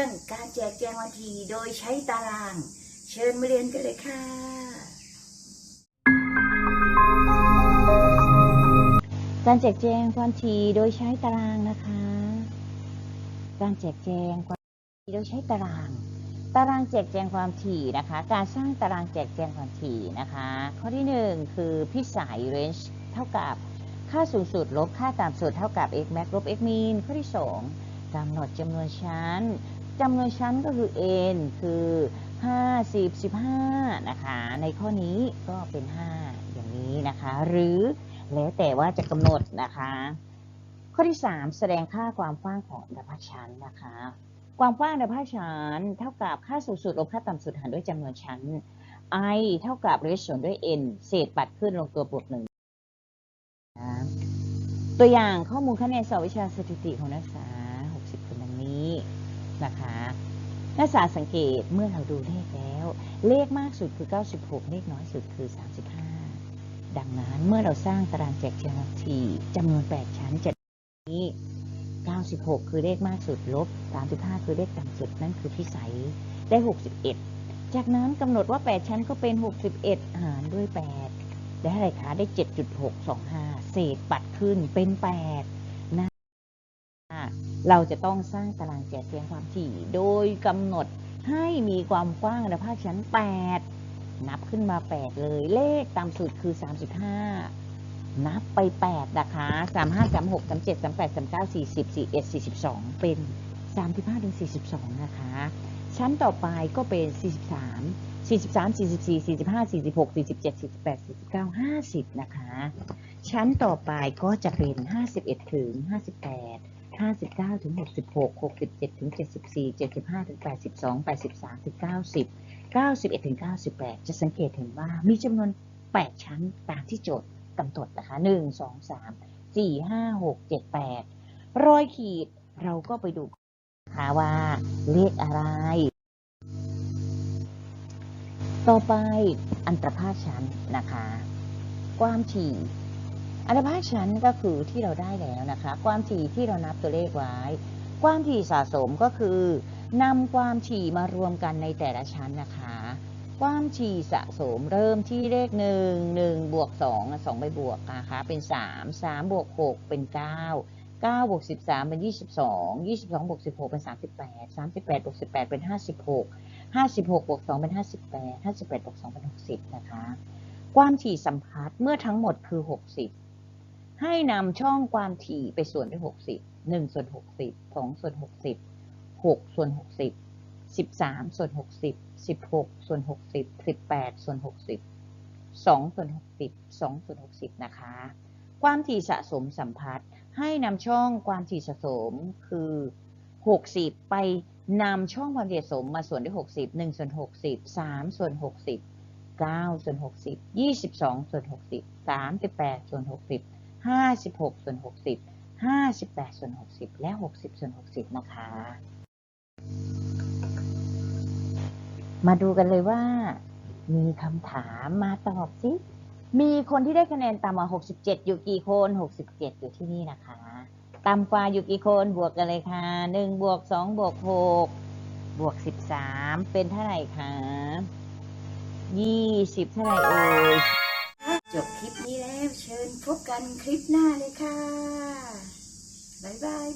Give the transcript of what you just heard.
การแจกแจงวันทีโดยใช้ตาราง เชิญมาเรียนกันเลยค่ะการแจกแจงความถี่โดยใช้ตารางนะคะ การแจกแจงความถี่โดยใช้ตาราง ตารางแจกแจงความถี่นะคะ การสร้างตารางแจกแจงความถี่นะคะ ข้อที่หนึ่งคือพิสัย range เท่ากับค่าสูงสุดลบค่าต่ำสุดเท่ากับ x max ลบ x min ข้อที่สองกำหนดจำนวนชั้น จำนวนชั้นก็คือ n คือ 50 15 นะคะ ในข้อนี้ก็เป็น 5 อย่างนี้นะคะ หรือแล้วแต่ว่าจะกำหนดนะคะ ข้อที่ 3 แสดงค่าความกว้างของอันดาภาคชั้นนะคะ ความกว้างอันดาภาคชั้นเท่ากับค่าสูงสุดลบค่าต่ำสุดหารด้วยจำนวนชั้น i เท่ากับ ratio ส่วนด้วย n เศษปัดขึ้นลงตัวบวกหนึ่งนะตัวอย่างข้อมูลคะแนนสอบวิชาสถิติของนักศึกษา 60คนดัง นะคะนักศึกษาสังเกตเมื่อเราดูเลขแล้ว เลขมากสุดคือ 96 เลขน้อยสุดคือ 35 ดังนั้นเมื่อเราสร้างตารางแจกแจงวันที่จำนวน 8 ชั้นจะนี้ 96 คือเลขมากสุดลบ 35 คือเลขต่ำสุดนั่นคือพิสัยได้ 61 จากนั้นกำหนดว่า 8 ชั้นก็เป็น 61 หารด้วย 8 ได้อะไรคะได้ 7.625 เศษปัดขึ้นเป็น 8 เราจะต้องสร้างตารางแจกแจงความถี่ โดยกำหนดให้มีความกว้างในภาคชั้น 8 นับขึ้นมา 8 เลย เลขต่ำสุดคือ 35 นับไป 8 นะคะ 35 36 37 38 39 40 41 42 เป็น 35ถึง42 นะคะ ชั้นต่อไปก็เป็น 43 43 44 45 46 47 48 49 50 นะคะ ชั้นต่อไปก็จะเป็น 51ถึง58 59ถึง66 67ถึง74 75ถึง82 83ถึง90 91ถึง98 จะสังเกตเห็นว่ามีจำนวน 8 ชั้นตามที่โจทย์กำหนดนะคะ 1 2 3 4 5 6 7 8 รอยขีดเราก็ไปดูนะคะว่าเลขอะไร ต่อไปอันตรภาคชั้นนะคะ ความถี่ อันตรภาคชั้นก็คือที่เราได้แล้วนะคะ ความถี่ที่เรานับตัวเลขไว้ ความถี่สะสมก็คือนำความถี่มารวมกันในแต่ละชั้นนะคะ ความถี่สะสมเริ่มที่เลขหนึ่งหนึ่งบวกสองสองไปบวกนะคะเป็นสามสามบวกหกเป็นเก้าเก้าบวกสิบสามเป็นยี่สิบสองยี่สิบสองบวกสิบหกเป็นสามสิบแปดสามสิบแปดบวกสิบแปดเป็นห้าสิบหกห้าสิบหกบวกสองเป็นห้าสิบแปดห้าสิบแปดบวกสองเป็นหกสิบนะคะ ความถี่สัมพัทธ์เมื่อทั้งหมดคือหกสิบ ให้นำช่องความถี่ไปส่วนด้วยหกสิบหนึ่งส่วนหกสิบสองส่วนหกสิบหกส่วนหกสิบสิบสามส่วนหกสิบสิบหกส่วนหกสิบสิบแปดส่วนหกสิบสองส่วนหกสิบสองส่วนหกสิบนะคะ ความถี่สะสมสัมพัทธ์ให้นำช่องความถี่สะสมคือหกสิบไปนำช่องความถี่สะสมมาส่วนด้วยหกสิบหนึ่งส่วนหกสิบสามส่วนหกสิบเก้าส่วนหกสิบยี่สิบสองส่วนหกสิบสามสิบแปดส่วนห กสิบห้าสิบหกส่วนหกสิบห้าสิบแปดส่วนหกสิบและหกสิบส่วนหกสิบนะคะ มาดูกันเลยว่า มีคำถามมาตอบสิ มีคนที่ได้คะแนนต่ำกว่า 67 อยู่กี่คน 67 อยู่ที่นี่นะคะ ต่ำกว่าอยู่กี่คนบวกกันเลยค่ะ 1 บวก 2 บวก 6 บวก 13 เป็นเท่าไหร่คะ 20 เท่าไหร่เอ่ย จบคลิปนี้แล้วเชิญพบกันคลิปหน้าเลยค่ะ บ๊ายบาย